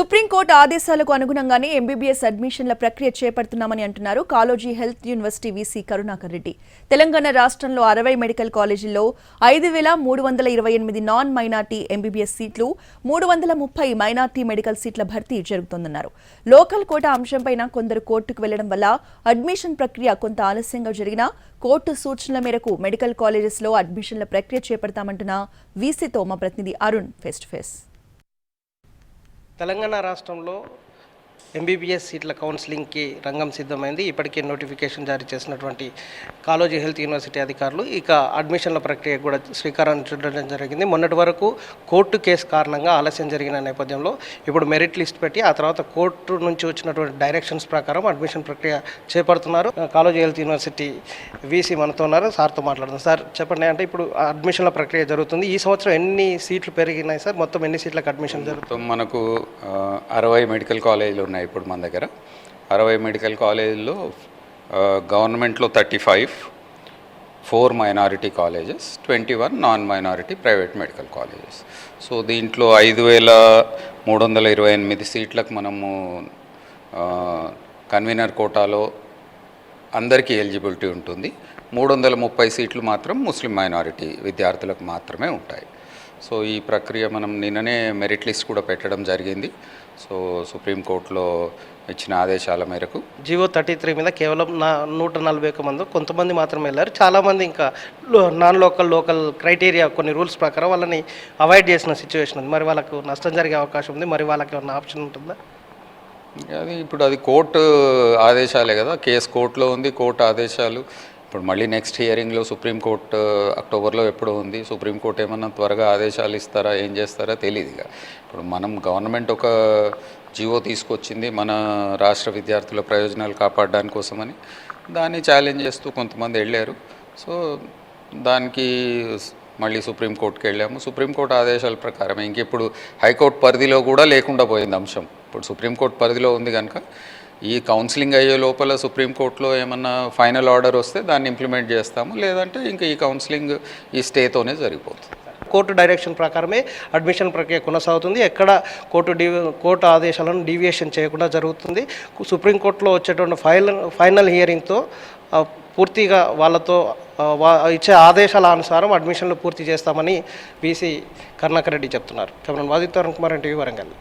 Supreme court ఆదేశాలకు అనుగుణంగానే MBBS అడ్మిషన్ల ప్రక్రియ చేపడుతున్నామని అంటున్నారు Kaloji health university VC Karunakar Reddy. Telangana రాష్ట్రంలో అరవై మెడికల్ కాలేజీల్లో ఐదు వేల మూడు వందల ఇరవై ఎనిమిది నాన్ మైనార్టీ ఎంబీబీఎస్ సీట్లు మూడు వందల ముప్పై మైనార్టీ మెడికల్ సీట్ల భర్తీ జరుగుతోందన్నారు. లోకల్ కోట అంశంపైన కొందరు కోర్టుకు వెళ్ళడం వల్ల అడ్మిషన్ ప్రక్రియ కొంత ఆలస్యంగా జరిగినా కోర్టు సూచనల మేరకు మెడికల్ కాలేజెస్లో అడ్మిషన్ల ప్రక్రియ చేపడతామంటున్న వీసీతో మా ప్రతినిధి Arun face to face. Telangana రాష్ట్రంలో ఎంబీబీఎస్ సీట్ల కౌన్సిలింగ్కి రంగం సిద్ధమైంది. ఇప్పటికే నోటిఫికేషన్ జారీ చేసినటువంటి కాలేజీ హెల్త్ యూనివర్సిటీ అధికారులు ఇక అడ్మిషన్ల ప్రక్రియ కూడా శ్రీకారాన్ని చుట్టడం జరిగింది. మొన్నటి వరకు కోర్టు కేసు కారణంగా ఆలస్యం జరిగిన నేపథ్యంలో ఇప్పుడు మెరిట్ లిస్ట్ పెట్టి ఆ తర్వాత కోర్టు నుంచి వచ్చినటువంటి డైరెక్షన్స్ ప్రకారం అడ్మిషన్ ప్రక్రియ చేపడుతున్నారు. కాలేజీ హెల్త్ యూనివర్సిటీ వీసీ మనతో ఉన్నారు. సార్తో మాట్లాడుతున్నారు సార్ చెప్పండి. అంటే ఇప్పుడు అడ్మిషన్ల ప్రక్రియ జరుగుతుంది. ఈ సంవత్సరం ఎన్ని సీట్లు పెరిగినాయి సార్? మొత్తం ఎన్ని సీట్లకు అడ్మిషన్ జరుగుతుంది? మనకు అరవై మెడికల్ కాలేజీలు ఉన్నాయి ఇప్పుడు మన దగ్గర. అరవై మెడికల్ కాలేజీల్లో గవర్నమెంట్లో thirty five four minority colleges twenty one non minority private medical colleges. So దీంట్లో ఐదు వేల మూడు వందల ఇరవై ఎనిమిది సీట్లకు మనము కన్వీనర్ కోటాలో అందరికీ ఎలిజిబిలిటీ ఉంటుంది. మూడు వందల ముప్పై సీట్లు మాత్రం ముస్లిం మైనారిటీ విద్యార్థులకు మాత్రమే ఉంటాయి. సో ఈ ప్రక్రియ మనం నిన్ననే మెరిట్ లిస్ట్ కూడా పెట్టడం జరిగింది. సో సుప్రీంకోర్టులో ఇచ్చిన ఆదేశాల మేరకు. జియో థర్టీ త్రీ మీద కేవలం నా నూట నలభై ఒక్క మంది కొంతమంది మాత్రమే వెళ్ళారు. చాలామంది ఇంకా నాన్ లోకల్ లోకల్ క్రైటీరియా కొన్ని రూల్స్ ప్రకారం వాళ్ళని అవాయిడ్ చేసిన సిచ్యువేషన్ ఉంది. మరి వాళ్ళకు నష్టం జరిగే అవకాశం ఉంది. మరి వాళ్ళకి ఏమన్నా ఆప్షన్ ఉంటుందా? అది ఇప్పుడు అది కోర్టు ఆదేశాలే కదా. కేసు కోర్టులో ఉంది కోర్టు ఆదేశాలు. ఇప్పుడు మళ్ళీ నెక్స్ట్ హియరింగ్లో సుప్రీంకోర్టు అక్టోబర్లో ఎప్పుడో ఉంది. సుప్రీంకోర్టు ఏమన్నా త్వరగా ఆదేశాలు ఇస్తారా? ఏం చేస్తారా? తెలియదు ఇక. ఇప్పుడు మనం గవర్నమెంట్ ఒక జీవో తీసుకొచ్చింది మన రాష్ట్ర విద్యార్థుల ప్రయోజనాలు కాపాడడానికి కోసమని. దాన్ని ఛాలెంజ్ చేస్తూ కొంతమంది వెళ్ళారు. సో దానికి మళ్ళీ సుప్రీంకోర్టుకి వెళ్ళాము. సుప్రీంకోర్టు ఆదేశాల ప్రకారం ఇంక ఇప్పుడు హైకోర్టు పరిధిలో కూడా లేకుండా పోయింది అంశం. ఇప్పుడు సుప్రీంకోర్టు పరిధిలో ఉంది కనుక ఈ కౌన్సిలింగ్ అయ్యే లోపల సుప్రీంకోర్టులో ఏమన్నా ఫైనల్ ఆర్డర్ వస్తే దాన్ని ఇంప్లిమెంట్ చేస్తాము. లేదంటే ఇంకా ఈ కౌన్సిలింగ్ ఈ స్టేతోనే జరిగిపోతుంది. కోర్టు డైరెక్షన్ ప్రకారమే అడ్మిషన్ ప్రక్రియ కొనసాగుతుంది. ఎక్కడ కోర్టు డి కోర్టు ఆదేశాలను డీవియేషన్ చేయకుండా జరుగుతుంది. సుప్రీంకోర్టులో వచ్చేటువంటి ఫైనల్ ఫైనల్ హియరింగ్తో పూర్తిగా వాళ్ళతో వా ఇచ్చే ఆదేశాల అనుసారం అడ్మిషన్లు పూర్తి చేస్తామని బీసీ కర్ణాకర్ రెడ్డి చెప్తున్నారు. కెమెరాన్ వాదిత్వరణ్ కుమార్ టీవీ వరంగల్.